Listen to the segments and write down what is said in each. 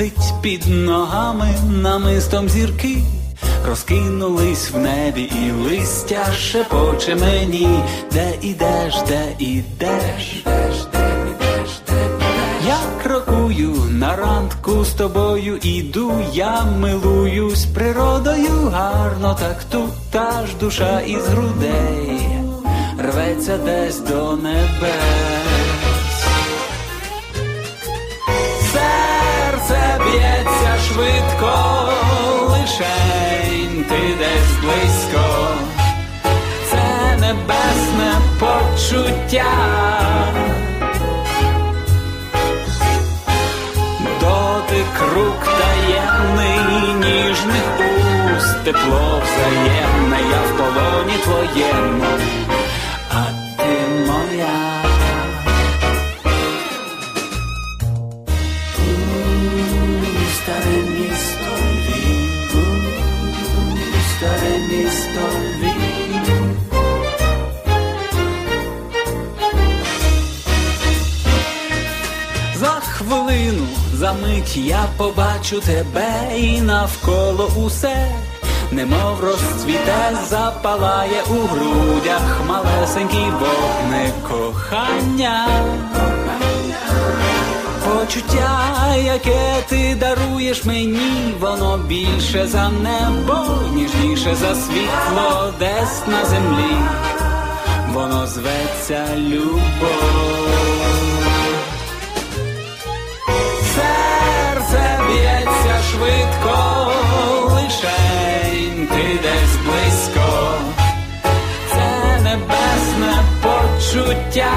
Брук під ногами, намистом зірки розкинулись в небі, і листя шепоче мені, де ідеш, де ідеш. Я крокую на рандку з тобою, іду, я милуюсь природою, гарно так тут та ж душа із грудей рветься десь до небес. Швидко, лишень ти десь близько, це небесне почуття. Дотик рук таємний, ніжних уст, тепло взаємне, я в полоні твоєму, а ти моя. Я побачу тебе і навколо усе, немов розцвіте, запалає у грудях малесенький вогник кохання. Почуття, яке ти даруєш мені, воно більше за небо, ніжніше за світло десь на землі, воно зветься любов. Швидко, лишень ти десь близько, це небесне почуття.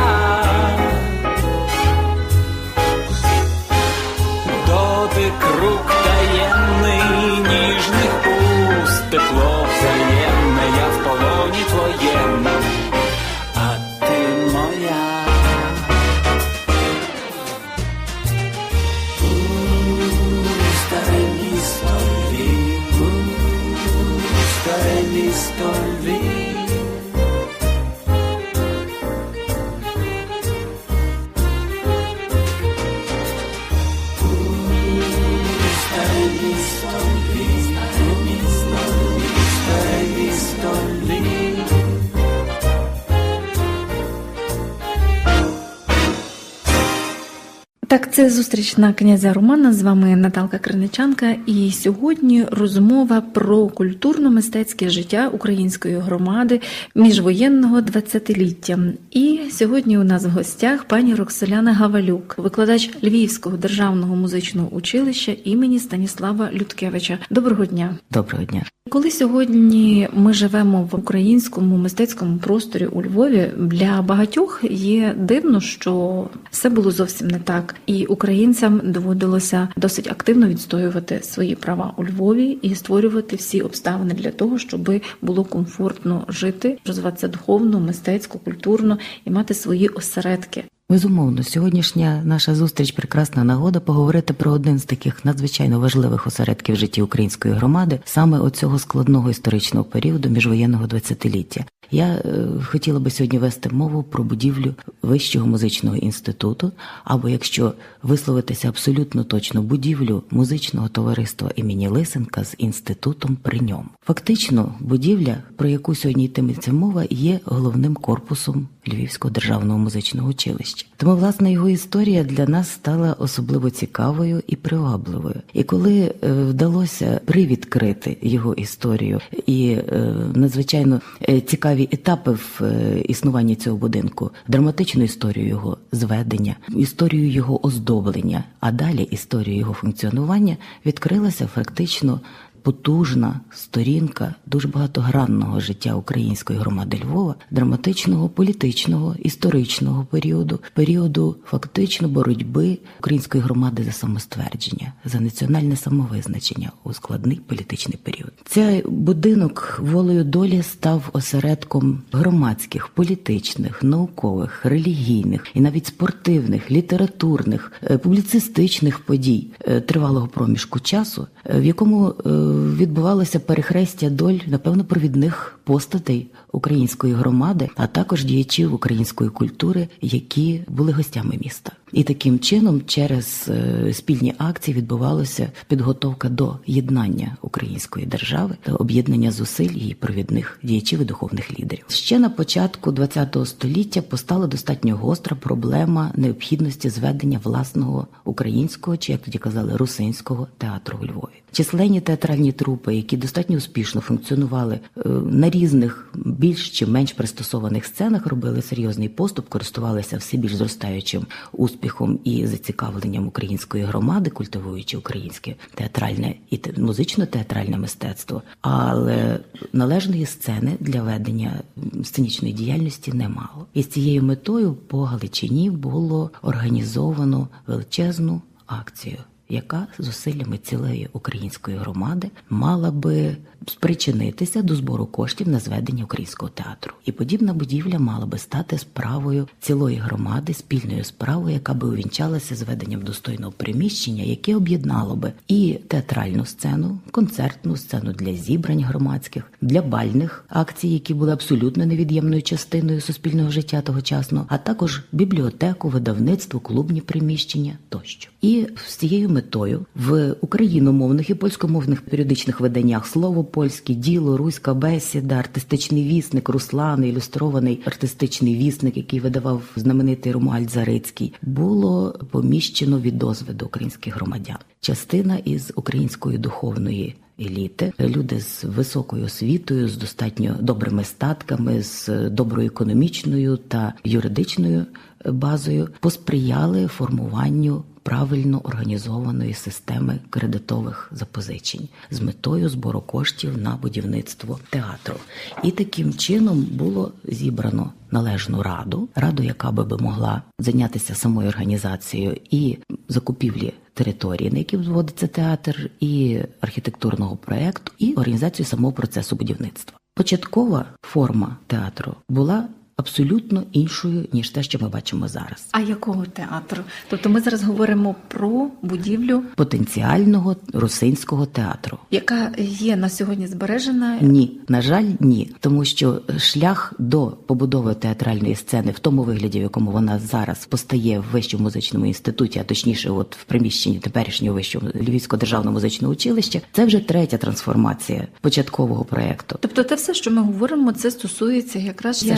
Це зустріч на князя Романа. З вами Наталка Криничанка. І сьогодні розмова про культурно-мистецьке життя української громади міжвоєнного 20-ліття. І сьогодні у нас в гостях пані Роксоляна Гавалюк, викладач Львівського державного музичного училища імені Станіслава Людкевича. Доброго дня! Доброго дня. Коли сьогодні ми живемо в українському мистецькому просторі у Львові, для багатьох є дивно, що все було зовсім не так, і українцям доводилося досить активно відстоювати свої права у Львові і створювати всі обставини для того, щоб було комфортно жити, розвиватися духовно, мистецько, культурно і мати свої осередки. Безумовно, сьогоднішня наша зустріч прекрасна нагода поговорити про один з таких надзвичайно важливих осередків житті української громади, саме оцього складного історичного періоду міжвоєнного 20-ліття. Я е, хотіла би сьогодні вести мову про будівлю Вищого музичного інституту, або якщо висловитися абсолютно точно, будівлю музичного товариства імені Лисенка з інститутом при ньому. Фактично, будівля, про яку сьогодні йтиметься мова, є головним корпусом Львівського державного музичного училища. Тому, власне, його історія для нас стала особливо цікавою і привабливою. І коли е, вдалося привідкрити його історію і е, надзвичайно е, цікаві етапи в існуванні цього будинку, драматичну історію його зведення, історію його оздоблення, а далі історію його функціонування відкрилася фактично потужна сторінка дуже багатогранного життя української громади Львова, драматичного, політичного, історичного періоду, періоду фактично боротьби української громади за самоствердження, за національне самовизначення у складний політичний період. Цей будинок волею долі став осередком громадських, політичних, наукових, релігійних і навіть спортивних, літературних, е, публіцистичних подій е, тривалого проміжку часу, е, в якому відбувалося перехрестя доль, напевно, провідних постатей української громади, а також діячів української культури, які були гостями міста. І таким чином, через е, спільні акції відбувалася підготовка до єднання української держави та об'єднання зусиль її провідних діячів і духовних лідерів. Ще на початку ХХ століття постала достатньо гостра проблема необхідності зведення власного українського чи як тоді казали русинського театру у Львові. Численні театральні трупи, які достатньо успішно функціонували е, на різних більш чи менш пристосованих сценах, робили серйозний поступ, користувалися все більш зростаючим успіхом і зацікавленням української громади, культивуючи українське театральне і те- музично-театральне мистецтво. Але належної сцени для ведення сценічної діяльності немало. І з цією метою по Галичині було організовано величезну акцію яка зусиллями цілої української громади мала би спричинитися до збору коштів на зведення українського театру. І подібна будівля мала би стати справою цілої громади, спільною справою, яка би увінчалася зведенням достойного приміщення, яке об'єднало би і театральну сцену, концертну сцену для зібрань громадських, для бальних акцій, які були абсолютно невід'ємною частиною суспільного життя тогочасного, а також бібліотеку, видавництво, клубні приміщення тощо. І з цією метою в україномовних і польськомовних періодичних виданнях слово польське, діло, руська бесіда, артистичний вісник, Руслан, ілюстрований артистичний вісник, який видавав знаменитий Ромуальд Зарицький, було поміщено відозви до українських громадян. Частина із української духовної еліти, люди з високою освітою, з достатньо добрими статками, з доброю економічною та юридичною базою, посприяли формуванню правильно організованої системи кредитових запозичень з метою збору коштів на будівництво театру. І таким чином було зібрано належну раду, раду, яка би могла зайнятися самою організацією і закупівлі території, на якій зводиться театр, і архітектурного проекту, і організацію самого процесу будівництва. Початкова форма театру була абсолютно іншою ніж те, що ми бачимо зараз. А якого театру? Тобто ми зараз говоримо про будівлю, Потенціального русинського театру. яка є на сьогодні збережена. Ні, на жаль, ні, тому що шлях до побудови театральної сцени в тому вигляді, в якому вона зараз постає в вищому музичному інституті, а точніше, от в приміщенні теперішнього вищого Львівського державного музичного училища, це вже третя трансформація початкового проекту. Тобто, те все, що ми говоримо, це стосується якраз Це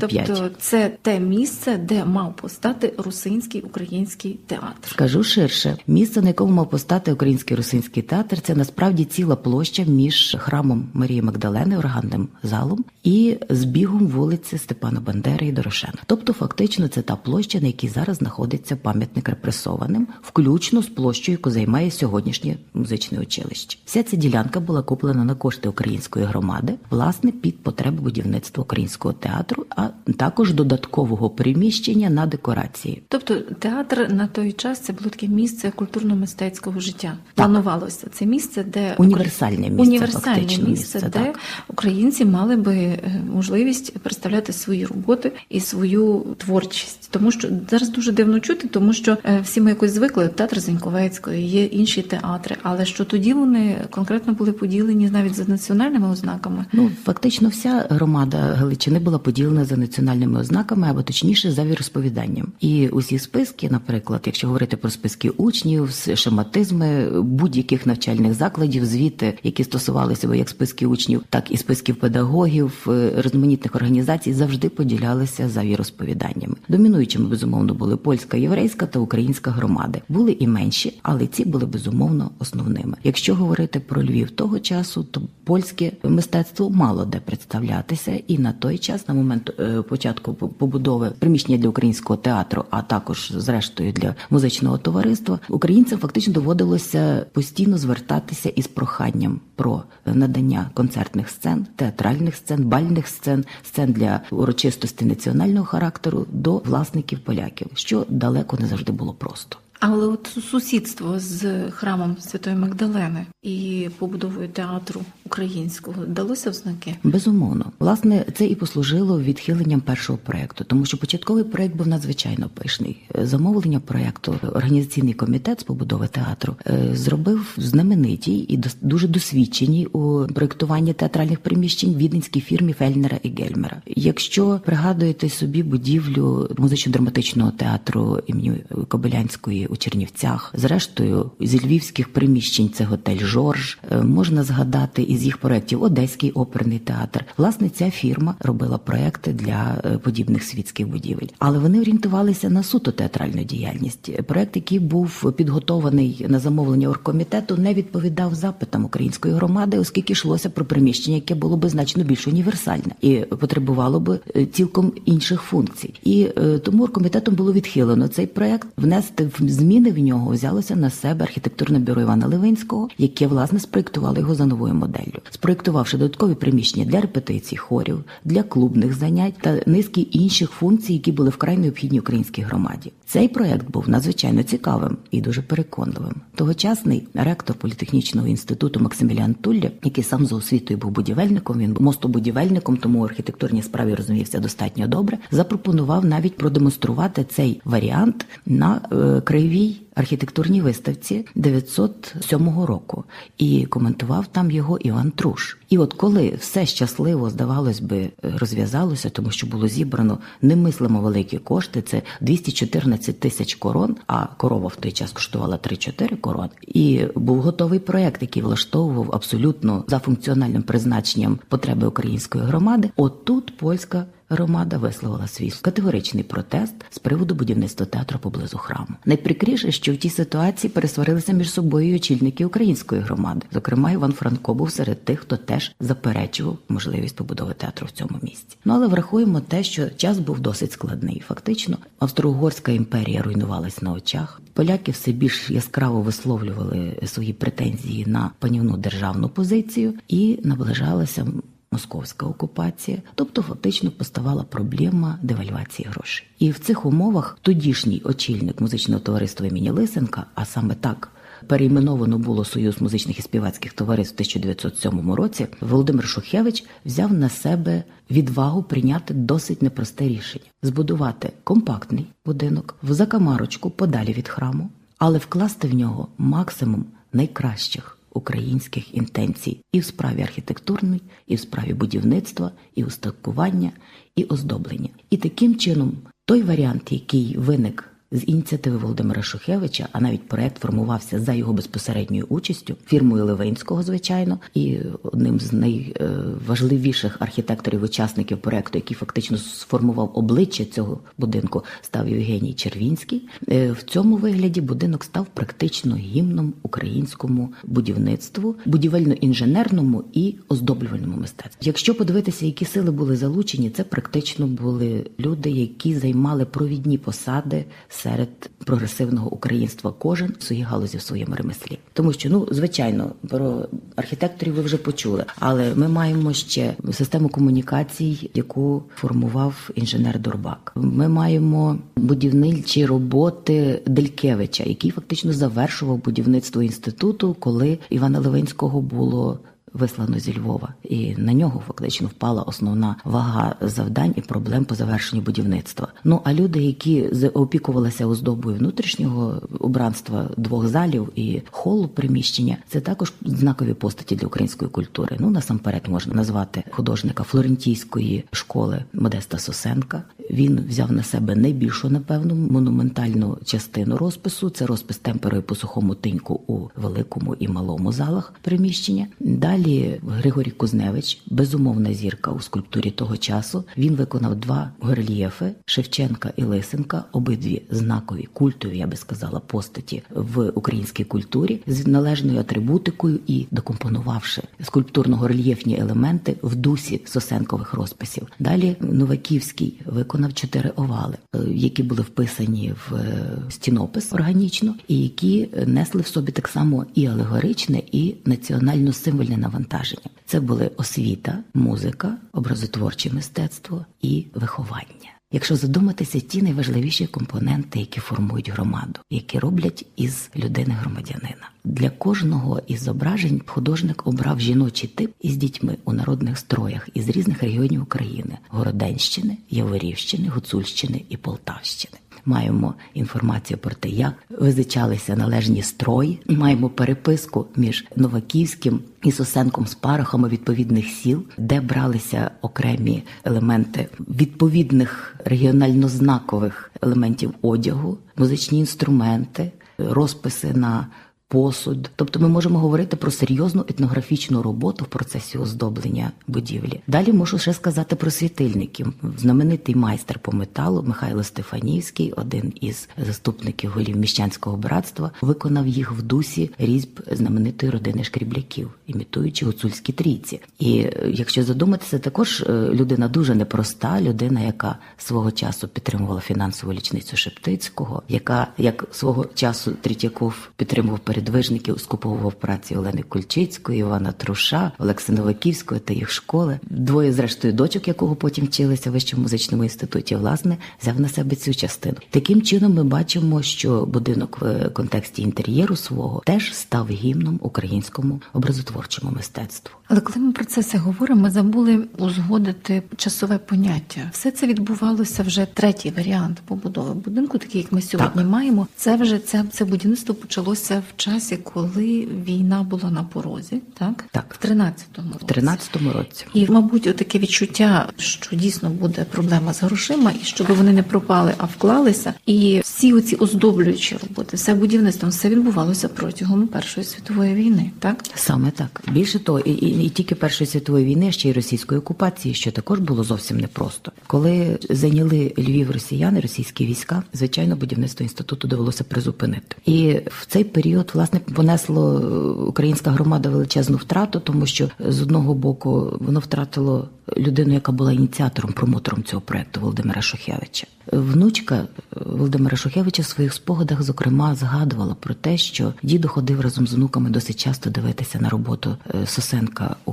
Шашкевича тобто, 5. це те місце, де мав постати русинський український театр. Скажу ширше, місце, на якому мав постати український русинський театр, це насправді ціла площа між храмом Марії Магдалени, органним залом, і збігом вулиці Степана Бандери і Дорошена. Тобто, фактично, це та площа, на якій зараз знаходиться пам'ятник репресованим, включно з площею, яку займає сьогоднішнє музичне училище. Вся ця ділянка була куплена на кошти української громади, власне, під потреби будівництва українського театру, а також додаткового приміщення на декорації. Тобто театр на той час це було таке місце культурно-мистецького життя. Планувалося це місце, де Універсальне місце, універсальне фактично, місце, місце, де так. українці мали би е, можливість представляти свої роботи і свою творчість. Тому що зараз дуже дивно чути, тому що е, всі ми якось звикли театр Зеньковецької, є інші театри, але що тоді вони конкретно були поділені навіть за національними ознаками. Ну, фактично, вся громада Галичини була поділена за національними ознаками, або точніше за віросповіданням. І усі списки, наприклад, якщо говорити про списки учнів, шематизми будь-яких навчальних закладів, звіти, які стосувалися як списки учнів, так і списків педагогів, різноманітних організацій, завжди поділялися за віросповіданнями. Домінуючими безумовно були польська, єврейська та українська громади. Були і менші, але ці були безумовно основними. Якщо говорити про Львів того часу, то польське мистецтво мало де представлятися, і на той час, на момент е, початку побудови приміщення для українського театру, а також зрештою для музичного товариства, українцям фактично доводилося постійно звертатися із проханням про надання концертних сцен, театральних сцен, бальних сцен, сцен для урочистості національного характеру до власників поляків, що далеко не завжди було просто. Але от сусідство з храмом Святої Магдалени і побудовою театру українського далося в знаки? Безумовно, власне, це і послужило відхиленням першого проекту, тому що початковий проект був надзвичайно пишний. Замовлення проекту організаційний комітет з побудови театру е, зробив знаменитій і дуже досвідченій у проєктуванні театральних приміщень віденській фірмі Фельнера і Гельмера. Якщо пригадуєте собі будівлю музично-драматичного театру імені Кобилянської у Чернівцях, зрештою зі львівських приміщень це готель Жорж. Е, Можна згадати із їх проєктів Одеський оперний театр. Власне, ця фірма робила проекти для е, подібних світських будівель, але вони орієнтувалися на суто театральну діяльність. Проект, який був підготований на замовлення оргкомітету, не відповідав запитам української громади, оскільки йшлося про приміщення, яке було би значно більш універсальне і потребувало би е, цілком інших функцій. І е, тому оргкомітетом було відхилено цей проект. Внести в зміни в нього взялося на себе архітектурне бюро Івана Левинського, яке власне спроєктувало його за новою моделлю, спроєктувавши додаткові приміщення для репетицій хорів, для клубних занять та низки інших функцій, які були вкрай необхідні українській громаді. Цей проект був надзвичайно цікавим і дуже переконливим. Тогочасний ректор політехнічного інституту Максиміліан Тулля, який сам за освітою був будівельником, він був мостобудівельником, тому у архітектурній справі розумівся достатньо добре. Запропонував навіть продемонструвати цей варіант на е, краєвій архітектурній виставці 907 року і коментував там його Іван Труш. І от коли все щасливо, здавалось би, розв'язалося, тому що було зібрано немислимо великі кошти, це 214 тисяч корон, а корова в той час коштувала 3-4 корон. І був готовий проект, який влаштовував абсолютно за функціональним призначенням потреби української громади. Отут польська громада висловила свій категоричний протест з приводу будівництва театру поблизу храму. Найприкріше, що в тій ситуації пересварилися між собою очільники української громади. Зокрема, Іван Франко був серед тих, хто теж заперечував можливість побудови театру в цьому місці. Ну але врахуємо те, що час був досить складний. Фактично, Австро-Угорська імперія руйнувалась на очах. Поляки все більш яскраво висловлювали свої претензії на панівну державну позицію і наближалася московська окупація, тобто фактично поставала проблема девальвації грошей. І в цих умовах тодішній очільник музичного товариства імені Лисенка, а саме так. Перейменовано було Союз музичних і співацьких товариств в 1907 році. Володимир Шухевич взяв на себе відвагу прийняти досить непросте рішення: збудувати компактний будинок в закамарочку подалі від храму, але вкласти в нього максимум найкращих українських інтенцій і в справі архітектурної, і в справі будівництва, і устаткування, і оздоблення. І таким чином той варіант, який виник з ініціативи Володимира Шухевича, а навіть проект формувався за його безпосередньою участю фірмою Левинського, звичайно, і одним з найважливіших архітекторів-учасників проекту, який фактично сформував обличчя цього будинку, став Євгеній Червінський. Е, В цьому вигляді будинок став практично гімном українському будівництву, будівельно-інженерному і оздоблювальному мистецтву. Якщо подивитися, які сили були залучені, це практично були люди, які займали провідні посади серед прогресивного українства, кожен в своїй галузі в своєму ремеслі. Тому що, ну звичайно, про архітекторів ви вже почули, але ми маємо ще систему комунікацій, яку формував інженер Дорбак. Ми маємо будівничі роботи Делькевича, який фактично завершував будівництво інституту, коли Івана Левинського було вислано зі Львова, і на нього фактично впала основна вага завдань і проблем по завершенню будівництва. Ну а люди, які опікувалися оздобою внутрішнього убранства двох залів і холу приміщення, це також знакові постаті для української культури. Ну насамперед можна назвати художника флорентійської школи Модеста Сосенка. Він взяв на себе найбільшу, напевно, монументальну частину розпису. Це розпис темперою по сухому тиньку у великому і малому залах приміщення. Далі Григорій Кузневич, безумовна зірка у скульптурі того часу. Він виконав два горельєфи Шевченка і Лисенка, обидві знакові культові, я би сказала, постаті в українській культурі з належною атрибутикою і докомпонувавши скульптурно-горельєфні елементи в дусі сосенкових розписів. Далі Новаківський виконав чотири овали, е, які були вписані в е, стінопис органічно, і які несли в собі так само і алегоричне, і національно-символьне навантаження. Це були освіта, музика, образотворче мистецтво і виховання. Якщо задуматися, ті найважливіші компоненти, які формують громаду, які роблять із людини громадянина. Для кожного із зображень художник обрав жіночий тип із дітьми у народних строях із різних регіонів України: Городенщини, Яворівщини, Гуцульщини і Полтавщини. Маємо інформацію про те, як визичалися належні строї. Маємо переписку між Новаківським і Сосенком з парахами відповідних сіл, де бралися окремі елементи відповідних регіонально знакових елементів одягу, музичні інструменти, розписи на посуд. Тобто ми можемо говорити про серйозну етнографічну роботу в процесі оздоблення будівлі. Далі можу ще сказати про світильників. Знаменитий майстер по металу Михайло Стефанівський, один із заступників голів міщанського братства, виконав їх в дусі різьб знаменитої родини шкрібляків, імітуючи гуцульські трійці. І е, якщо задуматися, також е, людина дуже непроста, людина, яка свого часу підтримувала фінансову лічницю Шептицького, яка як свого часу Третьяков підтримував передвижників, скуповував праці Олени Кульчицької, Івана Труша, Олекси Новаківського та їх школи. Двоє, зрештою, дочок, якого потім вчилися в вищому музичному інституті, власне, взяв на себе цю частину. Таким чином, ми бачимо, що будинок в контексті інтер'єру свого теж став гімном українському образотворчому мистецтву. Але коли ми про це все говоримо, ми забули узгодити часове поняття. Все це відбувалося вже третій варіант побудови будинку, такий як ми сьогодні маємо. Це вже це, це будівництво почалося в часі, коли війна була на порозі, так Так. в 13-му році. В 13-му році. І, мабуть, таке відчуття, що дійсно буде проблема з грошима, і щоб вони не пропали, а вклалися. І всі оці оздоблюючі роботи, все будівництво, все відбувалося протягом Першої світової війни, так? Саме так. Більше того, і, і, і тільки Першої світової війни, ще й російської окупації, що також було зовсім непросто. Коли зайняли Львів росіяни, російські війська, звичайно, будівництво інституту довелося призупинити. І в цей період, власне, понесло е, українська громада величезну втрату, тому що з одного боку воно втратило людину, яка була ініціатором, промотором цього проекту Володимира Шухевича. Внучка е, Володимира Шухевича в своїх спогадах, зокрема, згадувала про те, що дідо ходив разом з внуками досить часто дивитися на роботу е, Сосенка у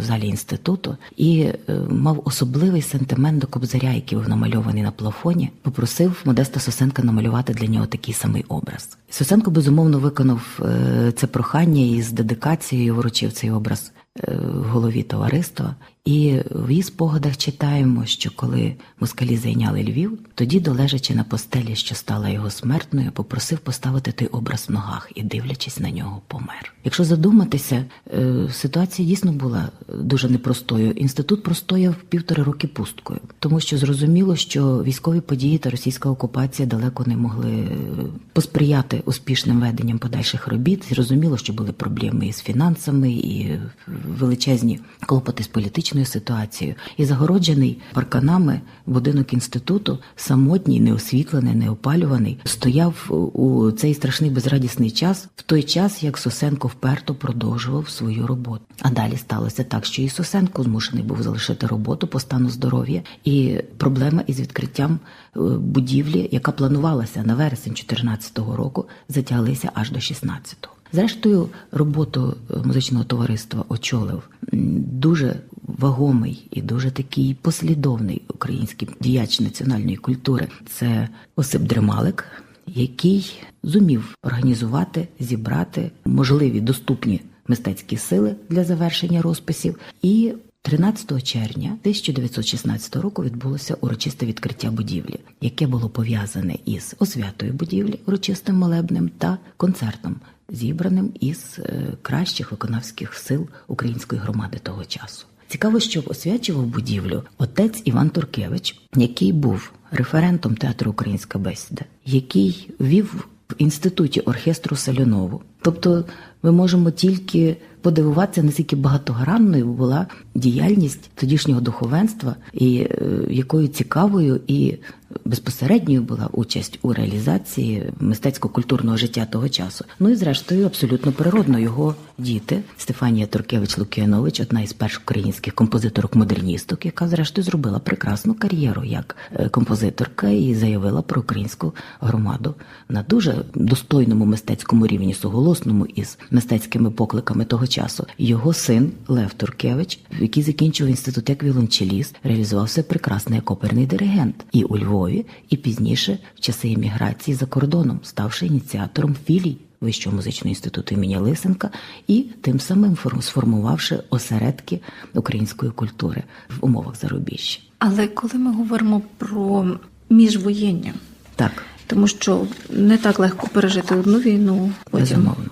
залі інституту і е, мав особливий сентимент до кобзаря, який був намальований на плафоні. Попросив Модеста Сосенка намалювати для нього такий самий образ. Сосенко безумовно виконав це прохання і з дедикацією вручив цей образ е, голові товариства. І в її спогадах читаємо, що коли москалі зайняли Львів, тоді, долежачи на постелі, що стала його смертною, попросив поставити той образ в ногах і, дивлячись на нього, помер. Якщо задуматися, е, ситуація дійсно була дуже непростою. Інститут простояв півтори роки пусткою, тому що зрозуміло, що військові події та російська окупація далеко не могли е, посприяти успішним веденням подальших робіт. Зрозуміло, що були проблеми із фінансами і величезні клопоти з політичною ситуацією. І загороджений парканами будинок інституту, самотній, неосвітлений, неопалюваний, стояв у цей страшний безрадісний час, в той час як Сосенко вперто продовжував свою роботу. А далі сталося так, що і Сосенко змушений був залишити роботу по стану здоров'я, і проблема із відкриттям е, будівлі, яка планувалася на вересень 2014 року, затяглися аж до 16-го. Зрештою, роботу е, музичного товариства очолив дуже вагомий і дуже такий послідовний український діяч національної культури. Це Осип Дремалик, який зумів організувати, зібрати можливі доступні мистецькі сили для завершення розписів. І 13 червня 1916 року відбулося урочисте відкриття будівлі, яке було пов'язане із освятою будівлі, урочистим молебнем та концертом, зібраним із е, кращих виконавських сил української громади того часу. Цікаво, що освячував будівлю отець Іван Туркевич, який був референтом театру Українська бесіда, який вів в інституті оркестру Салюнову. Тобто ми можемо тільки подивуватися, наскільки багатогранною була діяльність тодішнього духовенства, і е, якою цікавою і безпосередньою була участь у реалізації мистецько-культурного життя того часу. Ну і зрештою, абсолютно природно його діти Стефанія Туркевич Лук'янович, одна із перших українських композиторок-модерністок, яка зрештою зробила прекрасну кар'єру як е, композиторка і заявила про українську громаду на дуже достойному мистецькому рівні, суголосному із мистецькими покликами того часу. Його син Лев Туркевич, який закінчив інститут як віолончеліст, реалізувався прекрасно як оперний диригент і у Львові, і пізніше в часи еміграції за кордоном, ставши ініціатором філій. Вищого музичного інституту імені Лисенка і тим самим фор- сформувавши осередки української культури в умовах зарубіжжя. Але коли ми говоримо про міжвоєння, Так, тому що не так легко пережити одну війну, потім безумовно.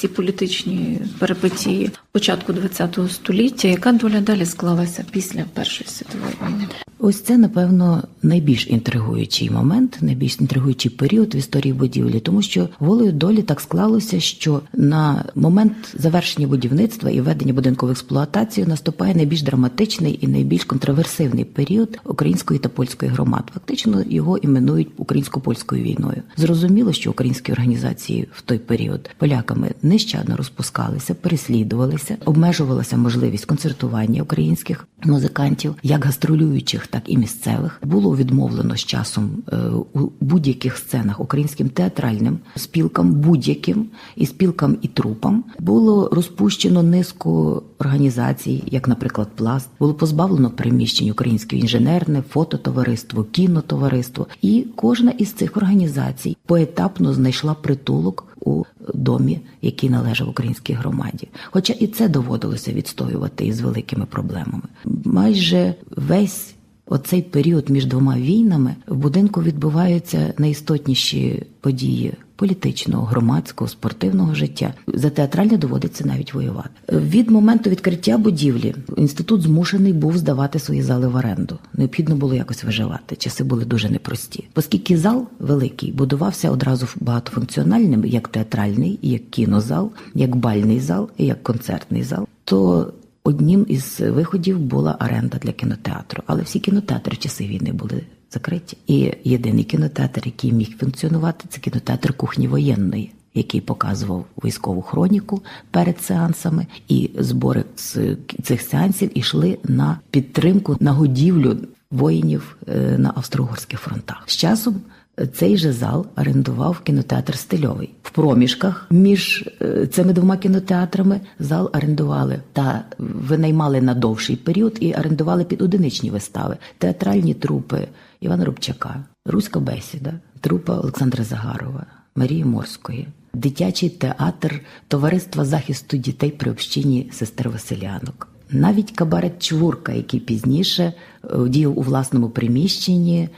Всі політичні перипетії початку ХХ століття, яка доля далі склалася після Першої світової війни. Ось це, напевно, найбільш інтригуючий момент, найбільш інтригуючий період в історії будівлі, тому що волею долі так склалося, що на момент завершення будівництва і введення будинку в експлуатацію наступає найбільш драматичний і найбільш контроверсивний період української та польської громад. Фактично його іменують українсько-польською війною. Зрозуміло, що українські організації в той період поляками нещадно розпускалися, переслідувалися, обмежувалася можливість концертування українських музикантів, як гастролюючих, так і місцевих. Було відмовлено з часом е, у будь-яких сценах українським театральним спілкам, будь-яким і спілкам і трупам. Було розпущено низку організацій, як, наприклад, пласт, було позбавлено приміщень українське інженерне, фототовариство, кінотовариство, і кожна із цих організацій поетапно знайшла притулок у домі, який належав українській громаді. Хоча і це доводилося відстоювати із великими проблемами. Майже весь оцей період між двома війнами в будинку відбуваються найістотніші події. Політичного, громадського, спортивного життя за театральне доводиться навіть воювати. Від моменту відкриття будівлі інститут змушений був здавати свої зали в оренду. Необхідно було якось виживати. Часи були дуже непрості, оскільки зал великий будувався одразу багатофункціональним, як театральний, як кінозал, як бальний зал, як концертний зал. То одним із виходів була оренда для кінотеатру, але всі кінотеатри в часи війни були закриті. І єдиний кінотеатр, який міг функціонувати, це кінотеатр кухні воєнної. Який показував військову хроніку перед сеансами, і збори з цих сеансів ішли на підтримку на годівлю воїнів е, на австро-угорських фронтах. З часом цей же зал орендував кінотеатр Стильовий. В проміжках між е, цими двома кінотеатрами зал орендували та винаймали на довший період і орендували під одиничні вистави, театральні трупи Івана Рубчака, Руська бесіда, трупа Олександра Загарова, Марії Морської. Дитячий театр Товариства захисту дітей при общині сестер Василянок. Навіть кабарет Чвурка, який пізніше е, діяв у власному приміщенні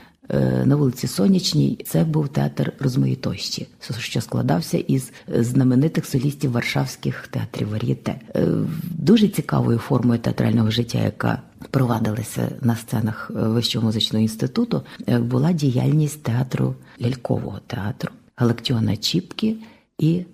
на вулиці Сонячній, це був театр розмаїтощі, що складався із знаменитих солістів варшавських театрів вар'єте. Е, Дуже цікавою формою театрального життя, яка провадилася на сценах Вищого музичного інституту, е, була діяльність театру лялькового театру Галактіона Чіпки і е,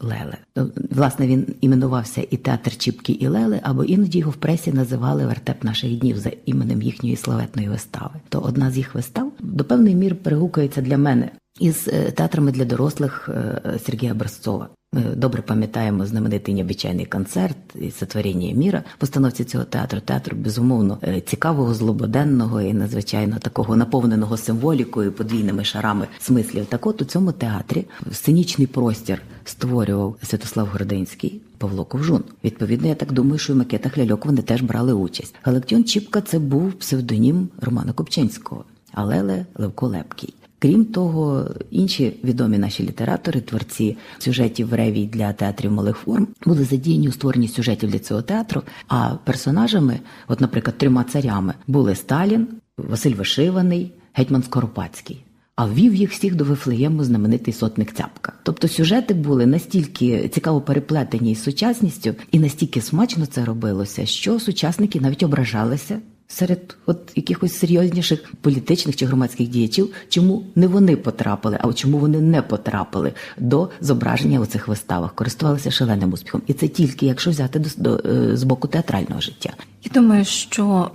Леле. Ну, Власне, він іменувався і театр Чіпки і Леле, або іноді його в пресі називали вертеп наших днів за іменем їхньої славетної вистави. То одна з їх вистав до певної міри перегукується для мене із е, театрами для дорослих е, Сергія Образцова. Ми добре пам'ятаємо знаменитий необичайний концерт і сотворіння міра в постановці цього театру. Театр безумовно е, цікавого, злободенного і надзвичайно такого наповненого символікою, подвійними шарами смислів. Так от у цьому театрі сценічний простір створював Святослав Гординський. Павло Ковжун. Відповідно, я так думаю, що в макетах ляльок вони теж брали участь. Галактіон Чіпка це був псевдонім Романа Копчинського, а Леле Левко Лепкий. Крім того, інші відомі наші літератори, творці сюжетів ревій для театрів малих форм, були задіяні у створенні сюжетів для цього театру. А персонажами, от, наприклад, трьома царями, були Сталін, Василь Вишиваний, Гетьман Скоропадський. А ввів їх всіх до Вифлеєму знаменитий сотник Цяпка. Тобто сюжети були настільки цікаво переплетені із сучасністю, і настільки смачно це робилося, що сучасники навіть ображалися серед от якихось серйозніших політичних чи громадських діячів, чому не вони потрапили, а чому вони не потрапили до зображення у цих виставах, користувалися шаленим успіхом, і це тільки якщо взяти до, до е, з боку театрального життя. Я думаю, що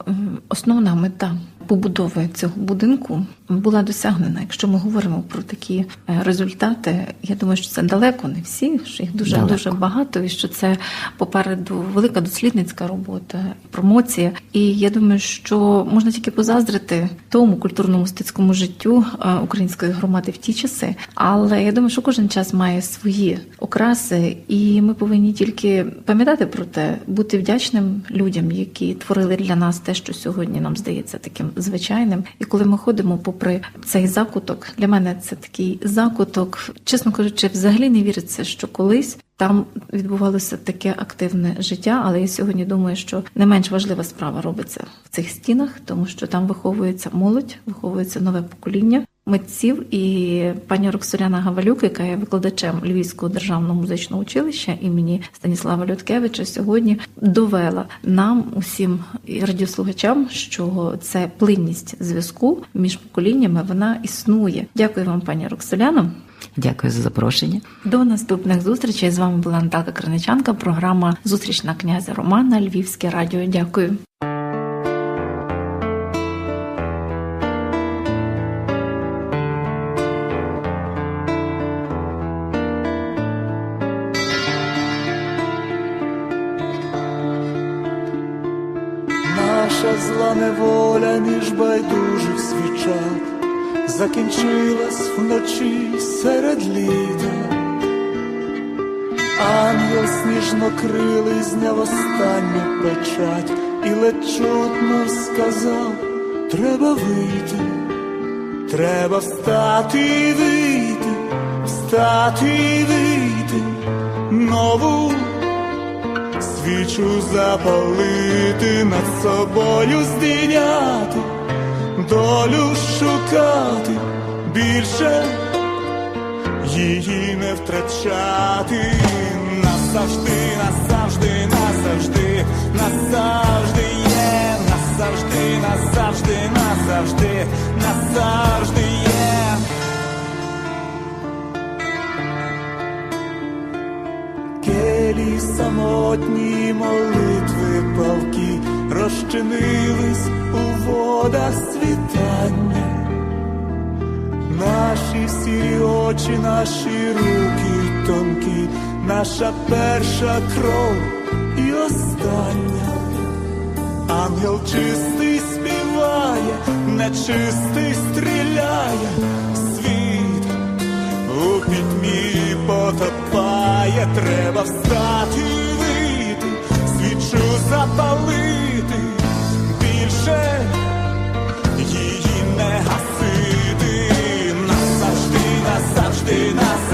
основна мета побудови цього будинку була досягнена. Якщо ми говоримо про такі е, результати, я думаю, що це далеко не всі, що їх дуже Далеко. дуже багато, і що це попереду велика дослідницька робота, промоція. І я думаю, що можна тільки позаздрити тому культурно-мистецькому життю е, української громади в ті часи. Але я думаю, що кожен час має свої окраси, і ми повинні тільки пам'ятати про те, бути вдячним людям, які творили для нас те, що сьогодні нам здається таким звичайним. І коли ми ходимо попри цей закуток, для мене це такий закуток, чесно кажучи, взагалі не віриться, що колись. Там відбувалося таке активне життя, але я сьогодні думаю, що не менш важлива справа робиться в цих стінах, тому що там виховується молодь, виховується нове покоління митців. І пані Роксоляна Гавалюк, яка є викладачем Львівського державного музичного училища імені Станіслава Людкевича, сьогодні довела нам, усім радіослухачам, що це плинність зв'язку між поколіннями вона існує. Дякую вам, пані Роксоляно. Дякую за запрошення. До наступних зустрічей з вами була Наталка Криничанка. Програма Зустріч на князя Романа Львівське радіо. Дякую. Наша зла неволя між байдужих свічат закінчилась вночі серед літа. Ангел сніжно крилий зняв останню печать і ледь чутно сказав, треба вийти, треба встати і вийти, встати і вийти, нову свічу запалити, над собою здійняти, долю шукати, більше її не втрачати. Назавжди, назавжди, назавжди, назавжди є, назавжди, назавжди, назавжди, назавжди є. Келі самотні молитви палки розчинились у водах світання. Наші всі очі, наші руки тонкі, наша перша кров і остання. Ангел чистий співає, нечистий стріляє, світ у пітьмі потопає, треба встати вийти, свічу запалити, більше її не гасити, назавжди, назавжди, назавжди,